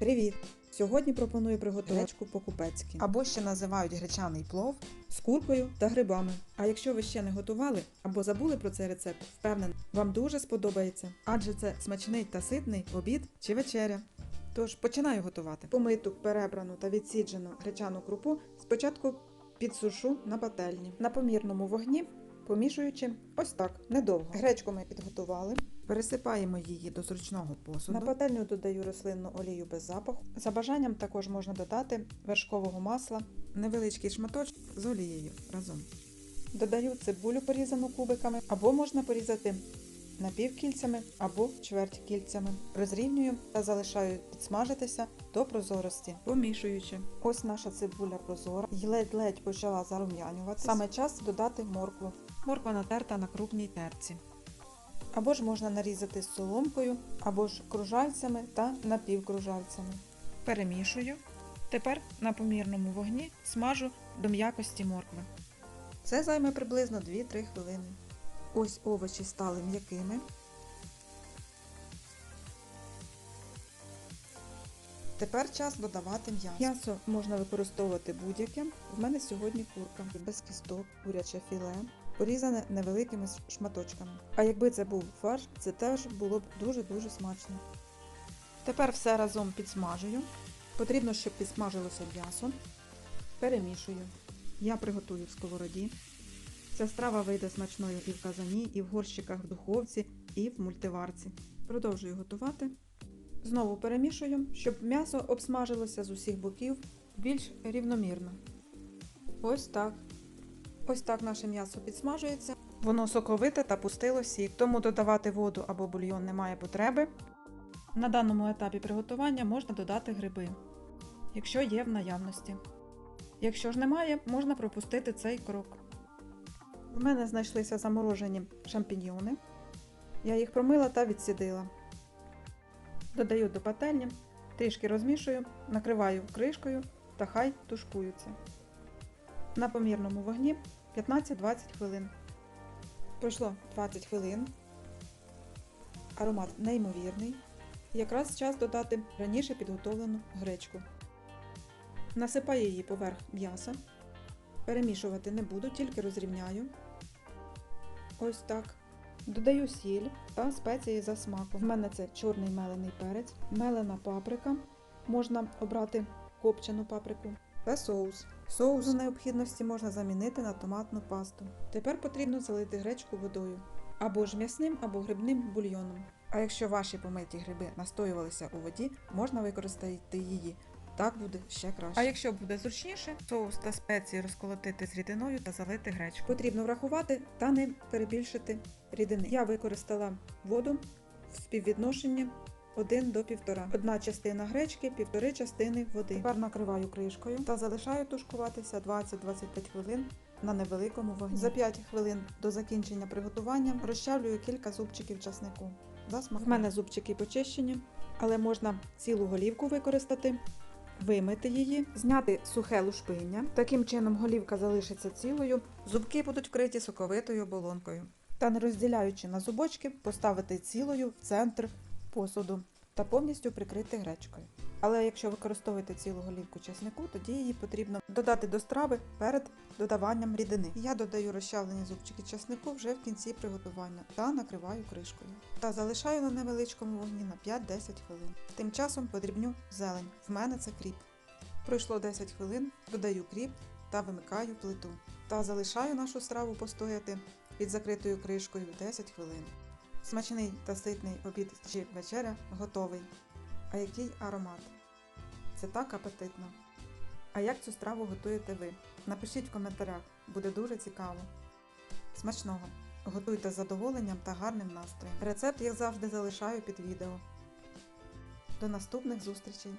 Привіт! Сьогодні пропоную приготувати гречку по-купецьки, або ще називають гречаний плов з куркою та грибами. А якщо ви ще не готували або забули про цей рецепт, впевнений, вам дуже сподобається, адже це смачний та ситний обід чи вечеря. Тож починаю готувати. Помиту, перебрану та відсіджену гречану крупу спочатку підсушу на пательні на помірному вогні, помішуючи ось так недовго. Гречку ми підготували. Пересипаємо її до зручного посуду. На пательню додаю рослинну олію без запаху. За бажанням також можна додати вершкового масла, невеличкий шматочок з олією разом. Додаю цибулю порізану кубиками, або можна порізати напівкільцями або чверть кільцями. Розрівнюю та залишаю підсмажитися до прозорості, помішуючи. Ось наша цибуля прозора і ледь-ледь почала зарум'янюватися. Саме час додати моркву. Морква натерта на крупній терці. Або ж можна нарізати соломкою, або ж кружальцями та напівкружальцями. Перемішую. Тепер на помірному вогні смажу до м'якості моркви. Це займе приблизно 2-3 хвилини. Ось овочі стали м'якими. Тепер час додавати м'ясо. М'ясо можна використовувати будь-яке. В мене сьогодні курка без кісток, куряче філе, порізане невеликими шматочками. А якби це був фарш, це теж було б дуже-дуже смачно. Тепер все разом підсмажую. Потрібно, щоб підсмажилося м'ясо. Перемішую. Я приготую в сковороді. Ця страва вийде смачною і в казані, і в горщиках в духовці, і в мультиварці. Продовжую готувати. Знову перемішую, щоб м'ясо обсмажилося з усіх боків більш рівномірно. Ось так. Ось так наше м'ясо підсмажується. Воно соковите та пустило сік, тому додавати воду або бульйон немає потреби. На даному етапі приготування можна додати гриби, якщо є в наявності. Якщо ж немає, можна пропустити цей крок. В мене знайшлися заморожені шампіньйони. Я їх промила та відсідила. Додаю до пательні, трішки розмішую, накриваю кришкою та хай тушкуються. На помірному вогні 15-20 хвилин. Пройшло 20 хвилин. Аромат неймовірний. Якраз час додати раніше підготовлену гречку. Насипаю її поверх м'яса. Перемішувати не буду, тільки розрівняю. Ось так. Додаю сіль та спеції за смаком. В мене це чорний мелений перець, мелена паприка. Можна обрати копчену паприку та соус. Соус за необхідності можна замінити на томатну пасту. Тепер потрібно залити гречку водою або ж м'ясним, або грибним бульйоном. А якщо ваші помиті гриби настоювалися у воді, можна використати її. Так буде ще краще. А якщо буде зручніше, соус та спеції розколотити з рідиною та залити гречку. Потрібно врахувати та не перебільшити рідини. Я використала воду в співвідношенні 1 до 1,5. Одна частина гречки, півтори частини води. Тепер накриваю кришкою та залишаю тушкуватися 20-25 хвилин на невеликому вогні. За 5 хвилин до закінчення приготування розчавлюю кілька зубчиків часнику. В мене зубчики почищені, але можна цілу голівку використати. Вимити її, зняти сухе лушпиння. Таким чином голівка залишиться цілою, зубки будуть вкриті соковитою оболонкою. Та не розділяючи на зубочки, поставити цілою в центр посуду та повністю прикрити гречкою. Але якщо використовуєте цілу голівку чеснику, тоді її потрібно додати до страви перед додаванням рідини. Я додаю розчавлені зубчики чеснику вже в кінці приготування та накриваю кришкою. Та залишаю на невеличкому вогні на 5-10 хвилин. Тим часом подрібню зелень. В мене це кріп. Пройшло 10 хвилин, додаю кріп та вимикаю плиту. Та залишаю нашу страву постояти під закритою кришкою 10 хвилин. Смачний та ситний обід чи вечеря готовий. А який аромат? Це так апетитно. А як цю страву готуєте ви? Напишіть в коментарях, буде дуже цікаво. Смачного! Готуйте з задоволенням та гарним настроєм. Рецепт, як завжди, залишаю під відео. До наступних зустрічей!